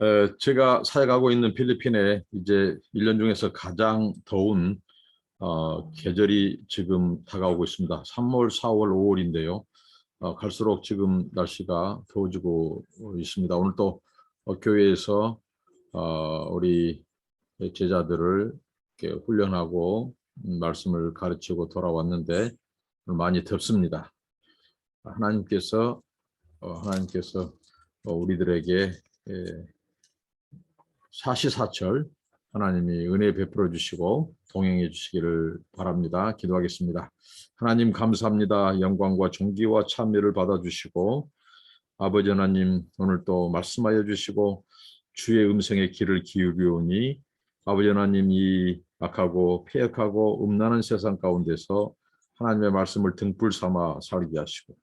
에, 제가 사역하고 있는 필리핀에 이제 1년 중에서 가장 더운 어, 계절이 지금 다가오고 있습니다. 3월, 4월, 5월인데요. 어, 갈수록 지금 날씨가 더워지고 있습니다. 오늘 또 어, 교회에서 어, 우리 제자들을 이렇게 훈련하고 음, 말씀을 가르치고 돌아왔는데 많이 덥습니다. 하나님께서 어, 하나님께서 어, 우리들에게 예, 사시사철 하나님이 은혜 베풀어 주시고 동행해 주시기를 바랍니다. 기도하겠습니다. 하나님 감사합니다. 영광과 존귀와 찬미를 받아 주시고 아버지 하나님 오늘 또 말씀하여 주시고 주의 음성에 귀를 기울이오니 아버지 하나님 이 악하고 폐역하고 음란한 세상 가운데서 하나님의 말씀을 등불 삼아 살게 하시고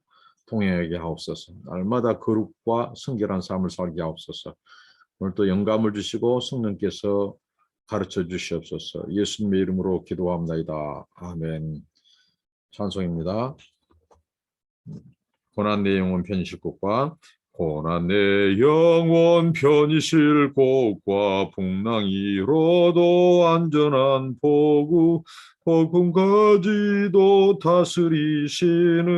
통행하게 하옵소서. 날마다 거룩과 성결한 삶을 살게 하옵소서. 오늘 또 영감을 주시고 성령께서 가르쳐 주시옵소서. 예수님의 이름으로 기도합나이다. 아멘. 찬송입니다. 고난 내 영혼 편이실 곳과 고난 내 영혼 편이실 곳과 풍랑이로도 안전한 보구 복음까지도 다스리시는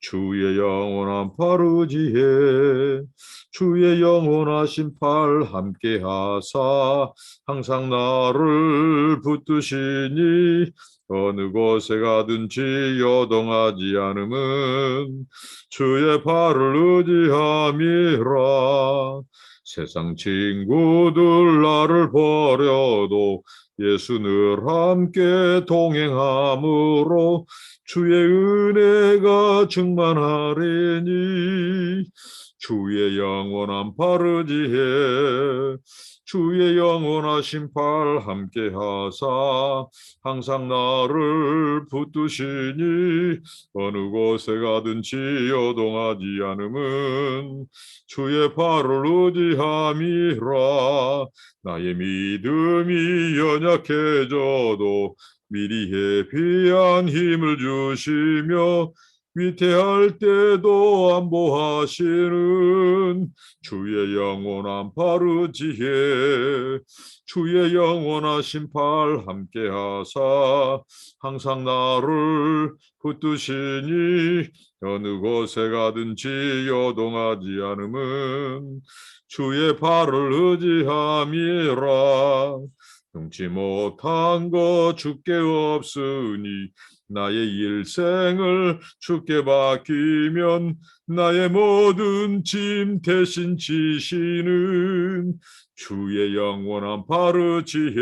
주의 영원한 파르지에 주의 영원하신 팔 함께 하사 항상 나를 붙드시니 어느 곳에 가든지 여동하지 않음은 주의 팔을 의지함이라. 세상 친구들 나를 버려도 예수 늘 함께 동행함으로 주의 은혜가 충만하리니 주의 영원한 파르지에 주의 영원하신 팔 함께 하사 항상 나를 붙드시니 어느 곳에 가든지 여동하지 않음은 주의 팔을 의지함이라. 나의 믿음이 연약해져도 미리 해피한 힘을 주시며 위태할 때도 안보하시는 주의 영원한 파르지에 주의 영원하신 팔 함께 하사 항상 나를 붙드시니 어느 곳에 가든지 여동하지 않음은 주의 팔을 의지함이라. 능치 못한 것 주께 없으니 나의 일생을 주께 맡기면 나의 모든 짐 대신 지시는 주의 영원한 파르지에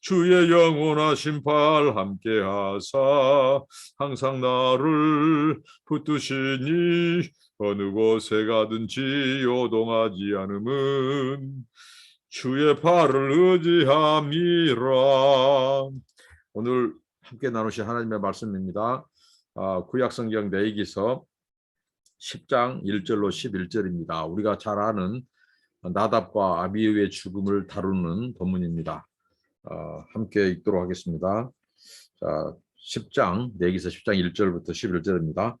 주의 영원하신 팔 함께 하사 항상 나를 붙드시니 어느 곳에 가든지 요동하지 않음은 주의 팔을 의지함이라. 오늘 함께 나누실 하나님의 말씀입니다. 아, 구약 성경 내기서 10장 1절로 11절입니다. 우리가 잘 아는 나답과 아비유의 죽음을 다루는 본문입니다. 어, 함께 읽도록 하겠습니다. 자, 10장 내기서 10장 1절부터 11절입니다.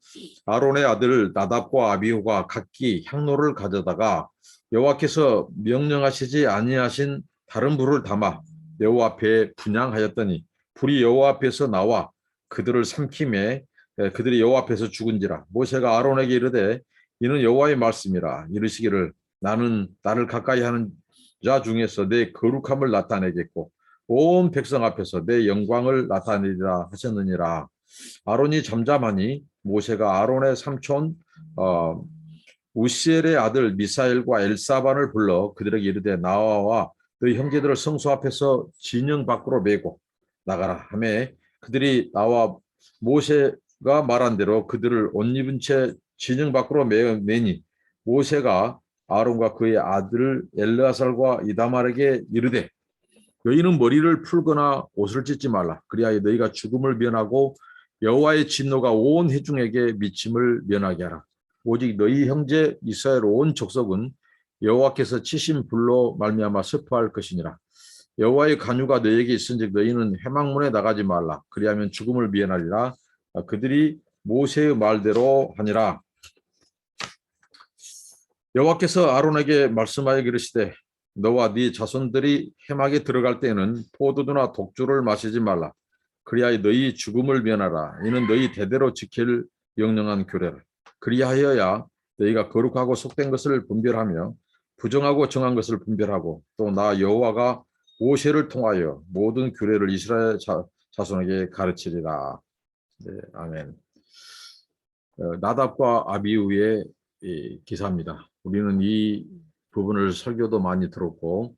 아론의 아들 나답과 아비후가 각기 향로를 가져다가 여호와께서 명령하시지 아니하신 다른 불을 담아 여호와 앞에 분양하였더니 불이 여호와 앞에서 나와 그들을 삼킴에 그들이 여호와 앞에서 죽은지라. 모세가 아론에게 이르되 이는 여호와의 말씀이라. 이르시기를 나는 나를 가까이 하는 자 중에서 내 거룩함을 나타내겠고 온 백성 앞에서 내 영광을 나타내리라 하셨느니라. 아론이 잠잠하니 모세가 아론의 삼촌 어, 우시엘의 아들 미사엘과 엘사반을 불러 그들에게 이르되 나와 너희 형제들을 성소 앞에서 진영 밖으로 메고 나가라 하매 그들이 나와 모세가 말한 대로 그들을 옷 입은 채 진영 밖으로 매니 모세가 아론과 그의 아들 엘르아살과 이다말에게 이르되 너희는 머리를 풀거나 옷을 찢지 말라. 그리하여 너희가 죽음을 면하고 여호와의 진노가 온 회중에게 미침을 면하게 하라. 오직 너희 형제 이스라엘 온 족속은 여호와께서 치신 불로 말미암아 슬퍼할 것이니라 여호와의 간유가 너에게 있은즉 너희는 해망문에 나가지 말라 그리하면 죽음을 미행하리라 그들이 모세의 말대로 하니라 여호와께서 아론에게 말씀하여 이르시되 너와 네 자손들이 해막에 들어갈 때에는 포도주나 독주를 마시지 말라. 그리하여 너희 죽음을 면하라. 이는 너희 대대로 지킬 영영한 규례라. 그리하여야 너희가 거룩하고 속된 것을 분별하며 부정하고 정한 것을 분별하고 또 나 여호와가 모세를 통하여 모든 규례를 이스라엘 자, 자손에게 가르치리라. 네, 아멘. 어, 나답과 아비우의 이 기사입니다. 우리는 이 부분을 설교도 많이 들었고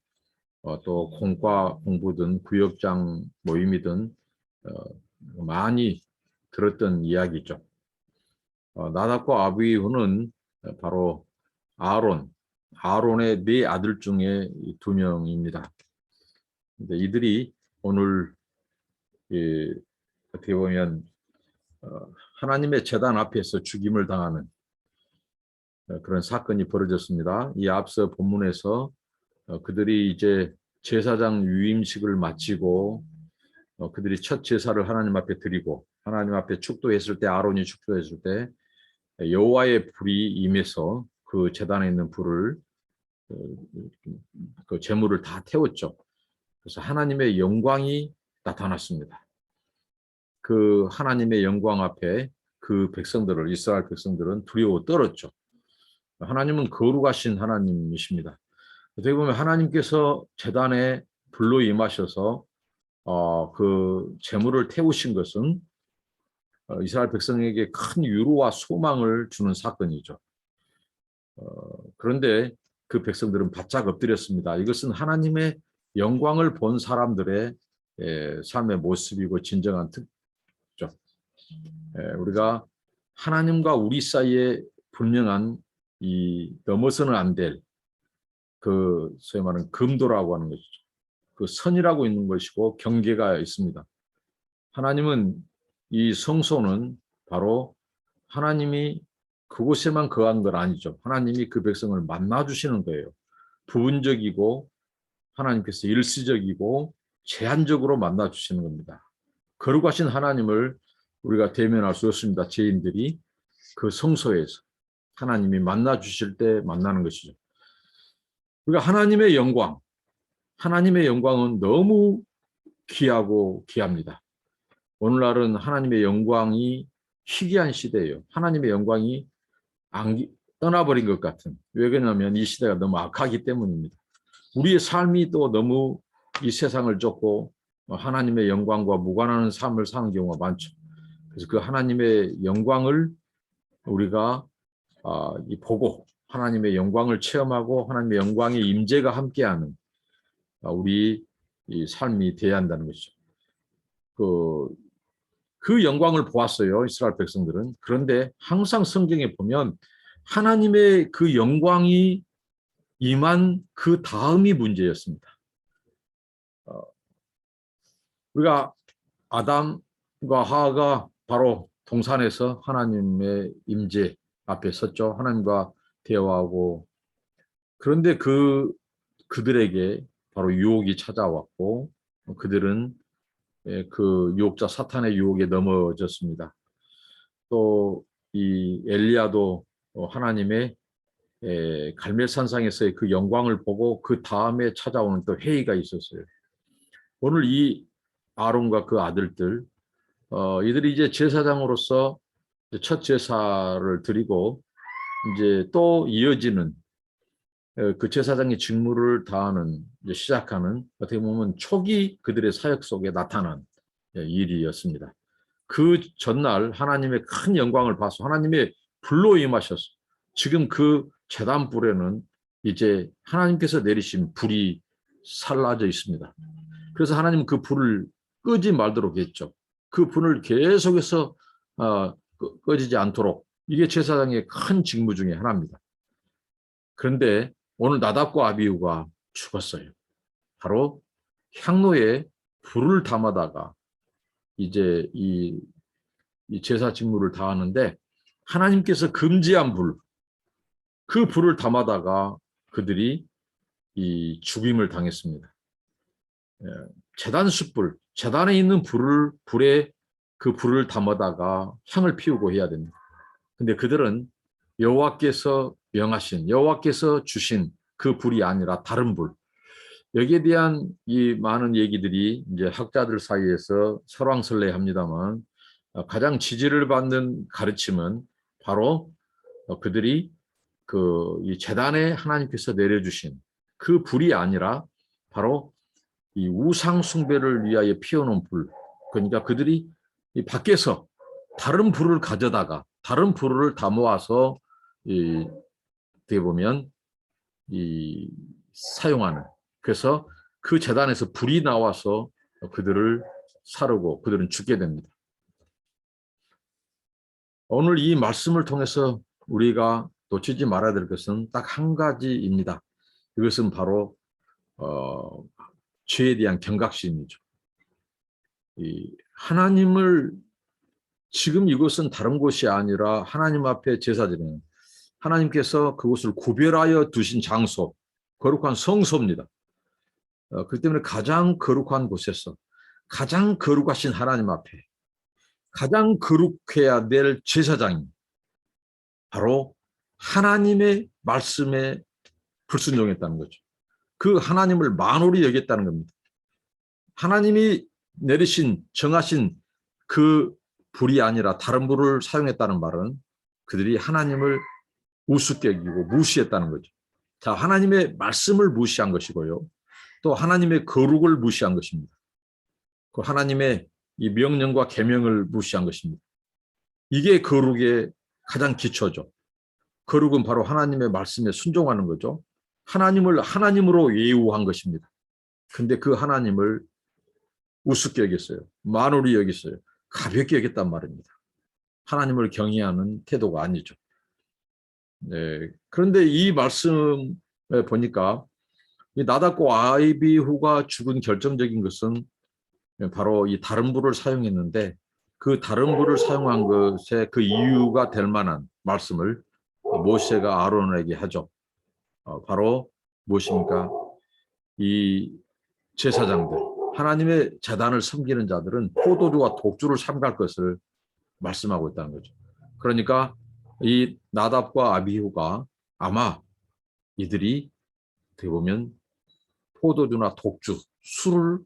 어, 또 공과 공부든 구역장 모임이든 어, 많이 들었던 이야기죠. 어, 나답과 아비후는 바로 아론, 아론의 네 아들 중에 이두 명입니다. 근데 이들이 오늘 이, 어떻게 보면 어, 하나님의 재단 앞에서 죽임을 당하는 어, 그런 사건이 벌어졌습니다. 이 앞서 본문에서 어, 그들이 이제 제사장 유임식을 마치고 어, 그들이 첫 제사를 하나님 앞에 드리고 하나님 앞에 축도했을 때 아론이 축도했을 때 여호와의 불이 임해서 그 제단에 있는 불을 어, 그 재물을 다 태웠죠. 그래서 하나님의 영광이 나타났습니다. 그 하나님의 영광 앞에 그 백성들을 이스라엘 백성들은 두려워 떨었죠. 하나님은 거룩하신 하나님이십니다. 어떻게 보면 하나님께서 재단에 불로 임하셔서 어, 그 재물을 태우신 것은 어, 이스라엘 백성에게 큰 위로와 소망을 주는 사건이죠. 어, 그런데 그 백성들은 바짝 엎드렸습니다. 이것은 하나님의 영광을 본 사람들의 에, 삶의 모습이고 진정한 특죠. 에, 우리가 하나님과 우리 사이에 분명한 이 넘어서는 안 될 그 소위 말하는 금도라고 하는 것이죠. 그 선이라고 있는 것이고 경계가 있습니다. 하나님은 이 성소는 바로 하나님이 그곳에만 거한 건 아니죠. 하나님이 그 백성을 만나 주시는 거예요. 부분적이고 하나님께서 일시적이고 제한적으로 만나 주시는 겁니다. 거룩하신 하나님을 우리가 대면할 수 없습니다. 죄인들이 그 성소에서 하나님이 만나 주실 때 만나는 것이죠. 우리가 하나님의 영광, 하나님의 영광은 너무 귀하고 귀합니다. 오늘날은 하나님의 영광이 희귀한 시대예요. 하나님의 영광이 안기, 떠나버린 것 같은. 왜 그러냐면 이 시대가 너무 악하기 때문입니다. 우리의 삶이 또 너무 이 세상을 쫓고 하나님의 영광과 무관하는 삶을 사는 경우가 많죠. 그래서 그 하나님의 영광을 우리가 아, 이 보고 하나님의 영광을 체험하고 하나님의 영광의 임재가 함께하는 아, 우리 이 삶이 되어야 한다는 것이죠. 그, 그 영광을 보았어요. 이스라엘 백성들은. 그런데 항상 성경에 보면 하나님의 그 영광이 임한 그 다음이 문제였습니다. 어, 우리가 아담과 하하가 바로 동산에서 하나님의 임재 앞에 섰죠. 하나님과 대화하고 그런데 그 그들에게 바로 유혹이 찾아왔고 그들은 예, 그 유혹자 사탄의 유혹에 넘어졌습니다. 또 이 엘리야도 어, 하나님의 예, 갈멜산상에서의 그 영광을 보고 그 다음에 찾아오는 또 회의가 있었어요. 오늘 이 아론과 그 아들들 어, 이들이 이제 제사장으로서 첫 제사를 드리고 이제 또 이어지는 어, 그 제사장의 직무를 다하는 시작하는 어떻게 보면 초기 그들의 사역 속에 나타난 예, 일이었습니다. 그 전날 하나님의 큰 영광을 봐서 하나님의 불로 임하셔서 지금 그 재단 불에는 이제 하나님께서 내리신 불이 살라져 있습니다. 그래서 하나님 그 불을 끄지 말도록 했죠. 그 불을 계속해서 어, 꺼- 꺼지지 않도록 이게 제사장의 큰 직무 중에 하나입니다. 그런데 오늘 나답과 아비우가 죽었어요. 바로 향로에 불을 담아다가 이제 이, 이 제사 직무를 다하는데 하나님께서 금지한 불, 그 불을 담아다가 그들이 이 죽임을 당했습니다. 예, 재단 숯불, 재단에 있는 불을 불에 그 불을 담아다가 향을 피우고 해야 됩니다. 근데 그들은 여호와께서 영하신 여호와께서 주신 그 불이 아니라 다른 불. 여기에 대한 이 많은 얘기들이 이제 학자들 사이에서 설왕설래합니다만 어, 가장 지지를 받는 가르침은 바로 어, 그들이 그 이 재단에 하나님께서 내려주신 그 불이 아니라 바로 이 우상 숭배를 위하여 피워놓은 불. 그러니까 그들이 이 밖에서 다른 불을 가져다가 다른 불을 다 모아서 이 어떻게 보면 이 사용하는 그래서 그 재단에서 불이 나와서 그들을 사르고 그들은 죽게 됩니다. 오늘 이 말씀을 통해서 우리가 놓치지 말아야 될 것은 딱 한 가지입니다. 이것은 바로 어, 죄에 대한 경각심이죠. 이 하나님을 지금 이곳은 다른 곳이 아니라 하나님 앞에 제사 드리는 하나님께서 그곳을 구별하여 두신 장소, 거룩한 성소입니다. 어, 그 때문에 가장 거룩한 곳에서 가장 거룩하신 하나님 앞에 가장 거룩해야 될 제사장이 바로 하나님의 말씀에 불순종했다는 거죠. 그 하나님을 만홀히 여겼다는 겁니다. 하나님이 내리신 정하신 그 불이 아니라 다른 불을 사용했다는 말은 그들이 하나님을 우습게 여기고 무시했다는 거죠. 자, 하나님의 말씀을 무시한 것이고요. 또 하나님의 거룩을 무시한 것입니다. 그 하나님의 이 명령과 계명을 무시한 것입니다. 이게 거룩의 가장 기초죠. 거룩은 바로 하나님의 말씀에 순종하는 거죠. 하나님을 하나님으로 예우한 것입니다. 근데 그 하나님을 우습게 여겼어요. 만홀히 여겼어요. 가볍게 여겼단 말입니다. 하나님을 경외하는 태도가 아니죠. 네. 그런데 이 말씀에 보니까 이 나답고 아이비후가 죽은 결정적인 것은 바로 이 다른 불을 사용했는데 그 다른 불을 사용한 것에 그 이유가 될 만한 말씀을 모세가 아론에게 하죠. 어, 바로 무엇입니까? 이 제사장들, 하나님의 재단을 섬기는 자들은 포도주와 독주를 삼갈 것을 말씀하고 있다는 거죠. 그러니까 이 나답과 아비후가 아마 이들이 어떻게 보면 포도주나 독주, 술을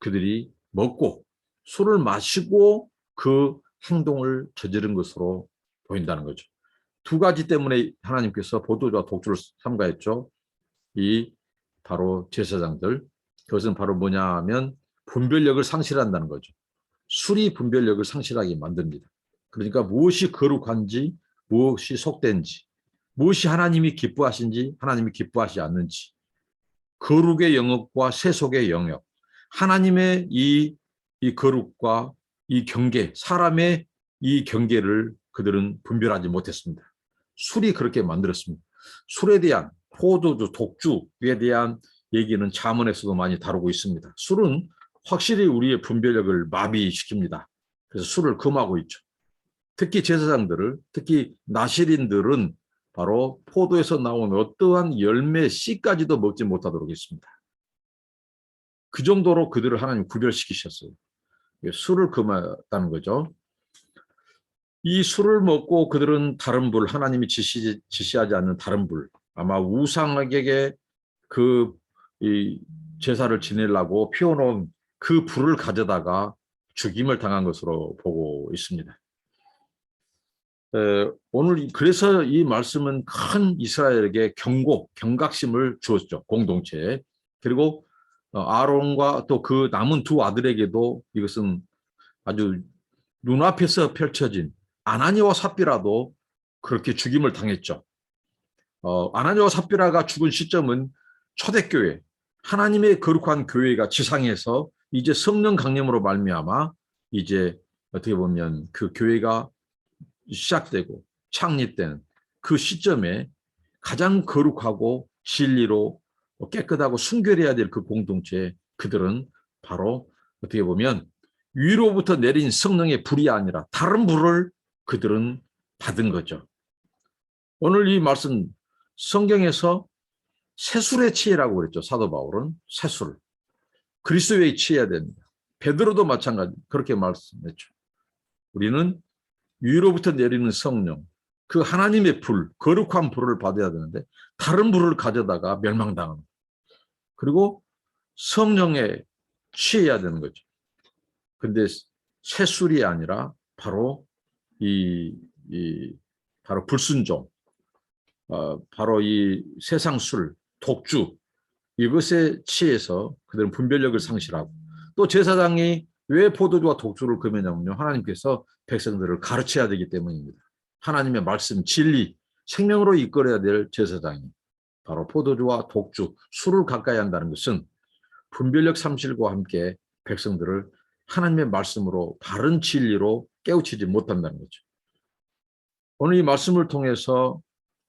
그들이 먹고 술을 마시고 그 행동을 저지른 것으로 보인다는 거죠. 두 가지 때문에 하나님께서 포도주와 독주를 삼가했죠. 이 바로 제사장들 그것은 바로 뭐냐 하면 분별력을 상실한다는 거죠. 술이 분별력을 상실하게 만듭니다. 그러니까 무엇이 거룩한지 무엇이 속된지 무엇이 하나님이 기뻐하신지 하나님이 기뻐하지 않는지 거룩의 영역과 세속의 영역 하나님의 이, 이 거룩과 이 경계 사람의 이 경계를 그들은 분별하지 못했습니다. 술이 그렇게 만들었습니다. 술에 대한 포도주, 독주에 대한 얘기는 자문에서도 많이 다루고 있습니다. 술은 확실히 우리의 분별력을 마비시킵니다. 그래서 술을 금하고 있죠. 특히 제사장들을, 특히 나시린들은 바로 포도에서 나온 어떠한 열매 씨까지도 먹지 못하도록 했습니다. 그 정도로 그들을 하나님 구별시키셨어요. 술을 금했다는 거죠. 이 술을 먹고 그들은 다른 불, 하나님이 지시, 지시하지 않는 다른 불, 아마 우상에게 그이 제사를 지내려고 피워놓은 그 불을 가져다가 죽임을 당한 것으로 보고 있습니다. 에, 오늘 그래서 이 말씀은 큰 이스라엘에게 경고, 경각심을 주었죠. 공동체에. 그리고 어, 아론과 또 그 남은 두 아들에게도 이것은 아주 눈앞에서 펼쳐진 아나니와 삽비라도 그렇게 죽임을 당했죠. 어, 아나니와 삽비라가 죽은 시점은 초대교회, 하나님의 거룩한 교회가 지상에서 이제 성령 강림으로 말미암아 이제 어떻게 보면 그 교회가 시작되고 창립된 그 시점에 가장 거룩하고 진리로 깨끗하고 순결해야 될 그 공동체 그들은 바로 어떻게 보면 위로부터 내린 성령의 불이 아니라 다른 불을 그들은 받은 거죠. 오늘 이 말씀 성경에서 세술의 치해라고 그랬죠. 사도 바울은 세술. 그리스도의 치해야 됩니다. 베드로도 마찬가지 그렇게 말씀했죠. 우리는 위로부터 내리는 성령, 그 하나님의 불, 거룩한 불을 받아야 되는데 다른 불을 가져다가 멸망당하는. 그리고 성령에 취해야 되는 거죠. 근데 새술이 아니라 바로 이, 이 바로 불순종, 어, 바로 이 세상 술, 독주 이것에 취해서 그들은 분별력을 상실하고 또 제사장이 왜 포도주와 독주를 금했냐면요. 하나님께서 백성들을 가르쳐야 되기 때문입니다. 하나님의 말씀, 진리, 생명으로 이끌어야 될 제사장이 바로 포도주와 독주, 술을 가까이 한다는 것은 분별력 상실과 함께 백성들을 하나님의 말씀으로 바른 진리로 깨우치지 못한다는 거죠. 오늘 이 말씀을 통해서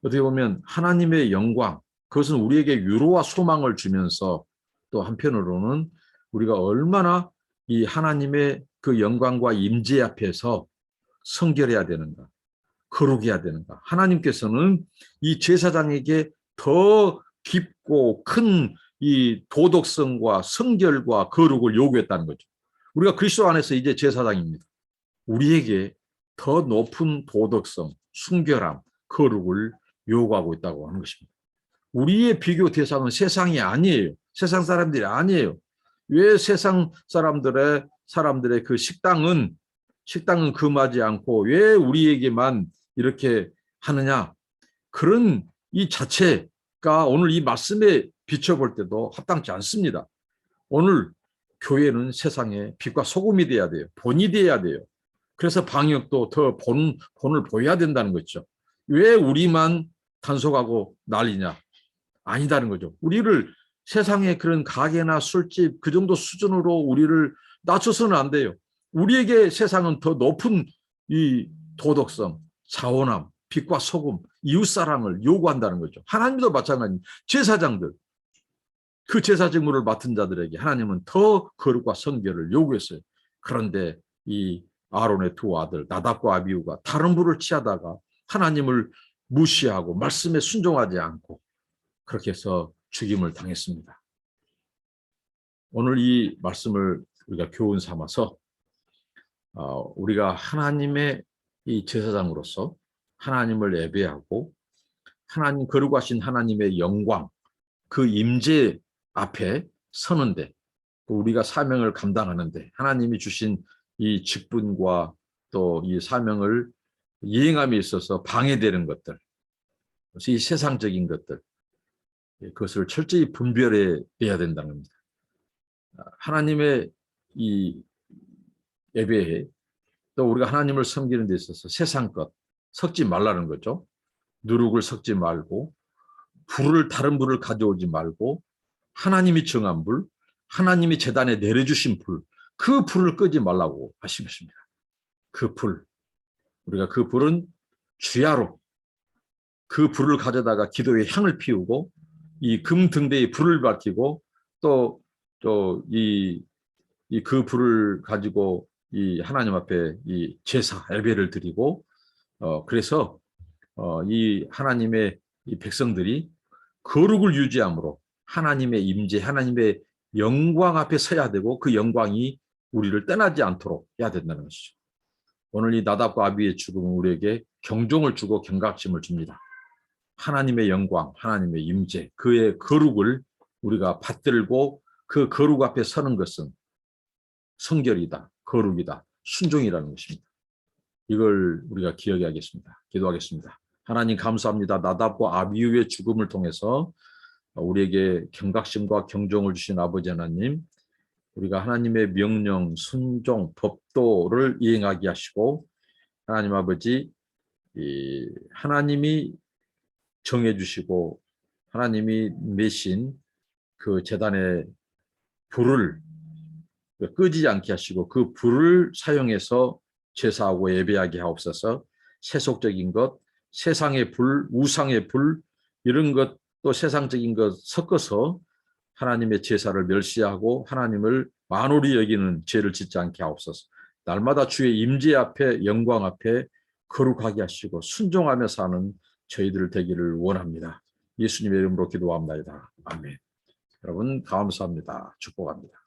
어떻게 보면 하나님의 영광, 그것은 우리에게 위로와 소망을 주면서 또 한편으로는 우리가 얼마나 이 하나님의 그 영광과 임재 앞에서 성결해야 되는가, 거룩해야 되는가. 하나님께서는 이 제사장에게 더 깊고 큰 이 도덕성과 성결과 거룩을 요구했다는 거죠. 우리가 그리스도 안에서 이제 제사장입니다. 우리에게 더 높은 도덕성, 순결함, 거룩을 요구하고 있다고 하는 것입니다. 우리의 비교 대상은 세상이 아니에요. 세상 사람들이 아니에요. 왜 세상 사람들의 사람들의 그 식당은 식당은 금하지 않고 왜 우리에게만 이렇게 하느냐? 그런 이 자체가 오늘 이 말씀에 비춰볼 때도 합당치 않습니다. 오늘 교회는 세상의 빛과 소금이 돼야 돼요. 본이 돼야 돼요. 그래서 방역도 더 본, 본을 보여야 된다는 거죠. 왜 우리만 단속하고 난리냐? 아니다는 거죠. 우리를 세상의 그런 가게나 술집 그 정도 수준으로 우리를 낮춰서는 안 돼요. 우리에게 세상은 더 높은 이 도덕성, 자원함, 빛과 소금, 이웃사랑을 요구한다는 거죠. 하나님도 마찬가지. 제사장들, 그 제사 직무를 맡은 자들에게 하나님은 더 거룩과 성결을 요구했어요. 그런데 이 아론의 두 아들 나답과 아비우가 다른 불을 취하다가 하나님을 무시하고 말씀에 순종하지 않고 그렇게 해서 죽임을 당했습니다. 오늘 이 말씀을 우리가 교훈 삼아서 어, 우리가 하나님의 이 제사장으로서 하나님을 예배하고 하나님 거룩하신 하나님의 영광 그 임재 앞에 서는데 우리가 사명을 감당하는데 하나님이 주신 이 직분과 또 이 사명을 이행함에 있어서 방해되는 것들, 이 세상적인 것들, 예, 그것을 철저히 분별해 내야 된다는 겁니다. 하나님의 이 예배에 또 우리가 하나님을 섬기는 데 있어서 세상 것 섞지 말라는 거죠. 누룩을 섞지 말고 불을 다른 불을 가져오지 말고 하나님이 정한 불, 하나님이 재단에 내려주신 불, 그 불을 끄지 말라고 하시겠습니다. 그 불, 우리가 그 불은 주야로 그 불을 가져다가 기도의 향을 피우고 이 금 등대에 불을 밝히고 또 또 이 이 그 불을 가지고 이 하나님 앞에 이 제사 예배를 드리고 어 그래서 어 이 하나님의 이 백성들이 거룩을 유지함으로 하나님의 임재, 하나님의 영광 앞에 서야 되고 그 영광이 우리를 떠나지 않도록 해야 된다는 것이죠. 오늘 이 나답과 아비의 죽음은 우리에게 경종을 주고 경각심을 줍니다. 하나님의 영광, 하나님의 임재, 그의 거룩을 우리가 받들고 그 거룩 앞에 서는 것은 성결이다, 거룩이다, 순종이라는 것입니다. 이걸 우리가 기억해야겠습니다. 기도하겠습니다. 하나님 감사합니다. 나답과 아비유의 죽음을 통해서 우리에게 경각심과 경종을 주신 아버지 하나님, 우리가 하나님의 명령, 순종, 법도를 이행하게 하시고 하나님 아버지 하나님이 정해 주시고 하나님이 내신 그 재단의 불을 끄지 않게 하시고 그 불을 사용해서 제사하고 예배하게 하옵소서. 세속적인 것, 세상의 불, 우상의 불 이런 것 또 세상적인 것 섞어서 하나님의 제사를 멸시하고 하나님을 만홀히 여기는 죄를 짓지 않게 하옵소서. 날마다 주의 임재 앞에 영광 앞에 거룩하게 하시고 순종하며 사는 저희들 되기를 원합니다. 예수님의 이름으로 기도합니다. 아멘. 여러분 감사합니다. 축복합니다.